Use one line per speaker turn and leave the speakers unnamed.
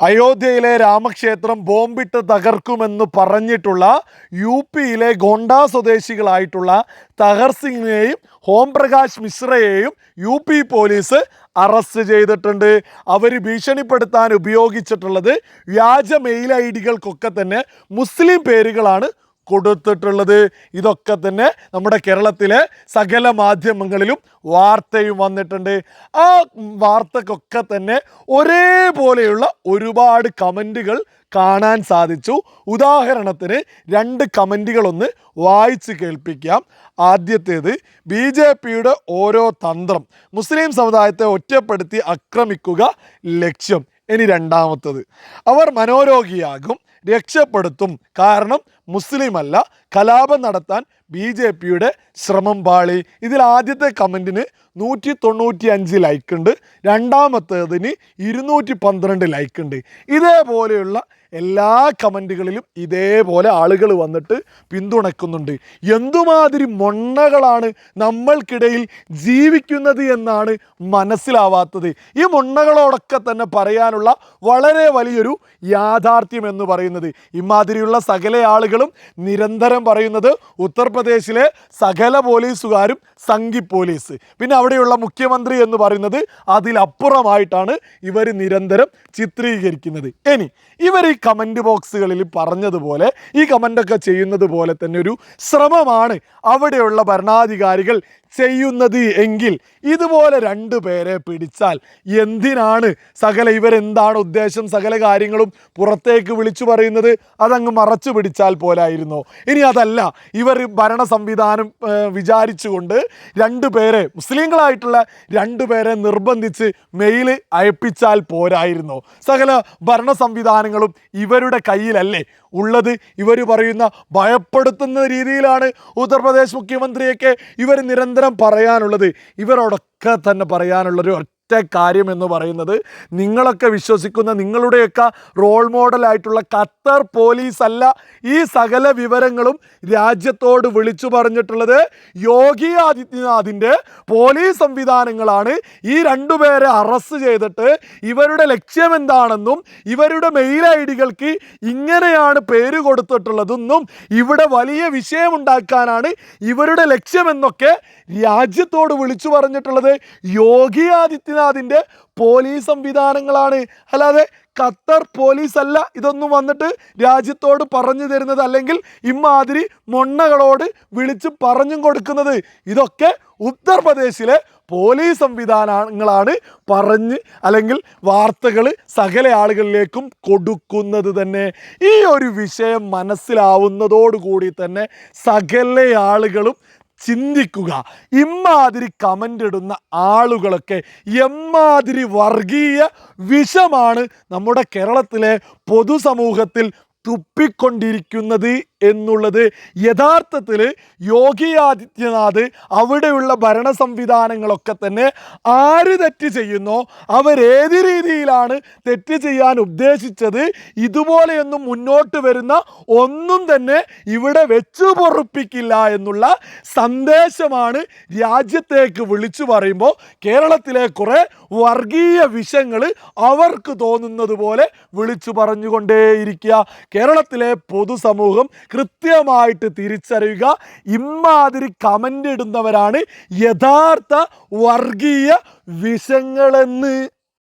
അയോധ്യയിലെ രാമക്ഷേത്രം ബോംബിട്ട് തകർക്കുമെന്ന് പറഞ്ഞിട്ടുള്ള യു പിയിലെ ഗോണ്ട സ്വദേശികളായിട്ടുള്ള തഹർ സിംഗിനെയും ഹോംപ്രകാശ് പ്രകാശ് മിശ്രയെയും യു പി പോലീസ് അറസ്റ്റ് ചെയ്തിട്ടുണ്ട്. അവർ ഭീഷണിപ്പെടുത്താൻ ഉപയോഗിച്ചിട്ടുള്ളത് വ്യാജ മെയിൽ ഐ ഡികൾക്കൊക്കെ തന്നെ മുസ്ലിം പേരുകളാണ് കൊടുത്തിട്ടുള്ളത്. ഇതൊക്കെ തന്നെ നമ്മുടെ കേരളത്തിലെ സകല മാധ്യമങ്ങളിലും വാർത്തയും വന്നിട്ടുണ്ട്. ആ വാർത്തക്കൊക്കെ തന്നെ ഒരേപോലെയുള്ള ഒരുപാട് കമന്റുകൾ കാണാൻ സാധിച്ചു. ഉദാഹരണത്തിന് രണ്ട് കമന്റുകളൊന്ന് വായിച്ച് കേൾപ്പിക്കാം. ആദ്യത്തേത് ബി ജെ പിയുടെ ഓരോ തന്ത്രം മുസ്ലിം സമുദായത്തെ ഒറ്റപ്പെടുത്തി ആക്രമിക്കുക ലക്ഷ്യം. ഇനി രണ്ടാമത്തത് അവർ മനോരോഗിയാകും. രക്ഷപ്പെടുത്തും. കാരണം മുസ്ലിം അല്ല കലാപം നടത്താൻ ബി ജെ പിയുടെ ശ്രമം പാളി. ഇതിൽ ആദ്യത്തെ കമന്റിന് നൂറ്റി തൊണ്ണൂറ്റി അഞ്ച് ലൈക്ക് ഉണ്ട് രണ്ടാമത്തേതിന് ഇരുന്നൂറ്റി പന്ത്രണ്ട് ലൈക്ക് ഉണ്ട് ഇതേപോലെയുള്ള എല്ലാ കമന്റുകളിലും ഇതേപോലെ ആളുകൾ വന്നിട്ട് പിന്തുണയ്ക്കുന്നുണ്ട് എന്തുമാതിരി മൊണ്ണകളാണ് നമ്മൾക്കിടയിൽ ജീവിക്കുന്നത് എന്നാണ് മനസ്സിലാവാത്തത്. ഈ മൊണ്ണകളോടൊക്കെ തന്നെ പറയാനുള്ള വളരെ വലിയൊരു യാഥാർത്ഥ്യം എന്ന് പറയുന്നത് ഇമാതിരിയുള്ള സകല ആളുകളും നിരന്തരം പറയുന്നത് ഉത്തർപ്രദേശിലെ സകല പോലീസുകാരും സംഘി പോലീസ്. പിന്നെ അവിടെയുള്ള മുഖ്യമന്ത്രി എന്ന് പറയുന്നത് അതിലപ്പുറമായിട്ടാണ് ഇവർ നിരന്തരം ചിത്രീകരിക്കുന്നത്. ഇനി ഇവർ ഈ കമന്റ് ബോക്സുകളിൽ പറഞ്ഞതുപോലെ ഈ കമന്റൊക്കെ ചെയ്യുന്നത് പോലെ തന്നെ ഒരു ശ്രമമാണ് അവിടെയുള്ള ഭരണാധികാരികൾ ചെയ്യുന്നത് എങ്കിൽ ഇതുപോലെ രണ്ട് പേരെ പിടിച്ചാൽ എന്തിനാണ്? സകല ഇവരെന്താണ് ഉദ്ദേശം? സകല കാര്യങ്ങളും പുറത്തേക്ക് വിളിച്ചു പറയുന്നത്? അതങ്ങ് മറച്ചു പിടിച്ചാൽ പോലായിരുന്നോ. ഇനി അതല്ല. ഇവർ ഭരണ സംവിധാനം വിചാരിച്ചുകൊണ്ട് രണ്ട് പേരെ മുസ്ലിങ്ങളായിട്ടുള്ള രണ്ട് പേരെ നിർബന്ധിച്ച് മെയിൽ അയപ്പിച്ചാൽ പോരായിരുന്നോ. സകല ഭരണ സംവിധാനങ്ങളും ഇവരുടെ കയ്യിലല്ലേ ഉള്ളത്? ഇവർ പറയുന്ന ഭയപ്പെടുത്തുന്ന രീതിയിലാണ് ഉത്തർപ്രദേശ് മുഖ്യമന്ത്രിയൊക്കെ ഇവർ നിരന്തരം പറയാനുള്ളത് ഇവരോടൊക്കെ തന്നെ പറയാനുള്ളൊരു ഒറ്റ കാര്യം എന്ന് പറയുന്നത് നിങ്ങളൊക്കെ വിശ്വസിക്കുന്ന നിങ്ങളുടെയൊക്കെ റോൾ മോഡലായിട്ടുള്ള ഖത്തർ പോലീസ് അല്ല ഈ സകല വിവരങ്ങളും രാജ്യത്തോട് വിളിച്ചു പറഞ്ഞിട്ടുള്ളത് യോഗി ആദിത്യനാഥിന്റെ പോലീസ് സംവിധാനങ്ങളാണ്. ഈ രണ്ടുപേരെ അറസ്റ്റ് ചെയ്തിട്ട് ഇവരുടെ ലക്ഷ്യം എന്താണെന്നും ഇവരുടെ മെയിൽ ഐ ഡികൾക്ക് ഇങ്ങനെയാണ് പേര് കൊടുത്തിട്ടുള്ളതെന്നും ഇവിടെ വലിയ വിഷയമുണ്ടാക്കാനാണ് ഇവരുടെ ലക്ഷ്യമെന്നൊക്കെ രാജ്യത്തോട് വിളിച്ചു പറഞ്ഞിട്ടുള്ളത് യോഗി ആദിത്യനാഥിന്റെ പോലീസ് സംവിധാനങ്ങളാണ്. അല്ലാതെ ഖത്തർ പോലീസ് അല്ല ഇതൊന്നും വന്നിട്ട് രാജ്യത്തോട് പറഞ്ഞു തരുന്നത് അല്ലെങ്കിൽ ഇമാതിരി മൊണ്ണകളോട് വിളിച്ച് പറഞ്ഞും കൊടുക്കുന്നത്. ഇതൊക്കെ ഉത്തർപ്രദേശിലെ പോലീസ് സംവിധാനങ്ങളാണ് പറഞ്ഞ് അല്ലെങ്കിൽ വാർത്തകൾ സകല ആളുകളിലേക്കും കൊടുക്കുന്നത് തന്നെ. ഈ ഒരു വിഷയം മനസ്സിലാവുന്നതോടുകൂടി തന്നെ സകല ആളുകളും ചിന്തിക്കുക. ഇമ്മാതിരി കമന്റ് ഇടുന്ന ആളുകളൊക്കെ എമ്മാതിരി വർഗീയ വിഷമാണ് നമ്മുടെ കേരളത്തിലെ പൊതുസമൂഹത്തിൽ തുപ്പിക്കൊണ്ടിരിക്കുന്നത് എന്നുള്ളത് യഥാർത്ഥത്തിൽ യോഗി ആദിത്യനാഥ് അവിടെയുള്ള ഭരണ സംവിധാനങ്ങളൊക്കെ തന്നെ ആര് തെറ്റ് ചെയ്യുന്നോ അവരേത് രീതിയിലാണ് തെറ്റ് ചെയ്യാൻ ഉദ്ദേശിച്ചത് ഇതുപോലെയൊന്നും മുന്നോട്ട് വരുന്ന ഒന്നും തന്നെ ഇവിടെ വെച്ചു പൊറുപ്പിക്കില്ല എന്നുള്ള സന്ദേശമാണ് രാജ്യത്തേക്ക് വിളിച്ചു പറയുമ്പോൾ കേരളത്തിലെ കുറേ വർഗീയ വിഷങ്ങൾ അവർക്ക് തോന്നുന്നത് പോലെ വിളിച്ചു പറഞ്ഞുകൊണ്ടേയിരിക്കുക. കേരളത്തിലെ പൊതുസമൂഹം കൃത്യമായിട്ട് തിരിച്ചറിയുക. ഇമാതിരി കമന്റ് ഇടുന്നവരാണ് യഥാർത്ഥ വർഗീയ വിഷങ്ങളെന്ന്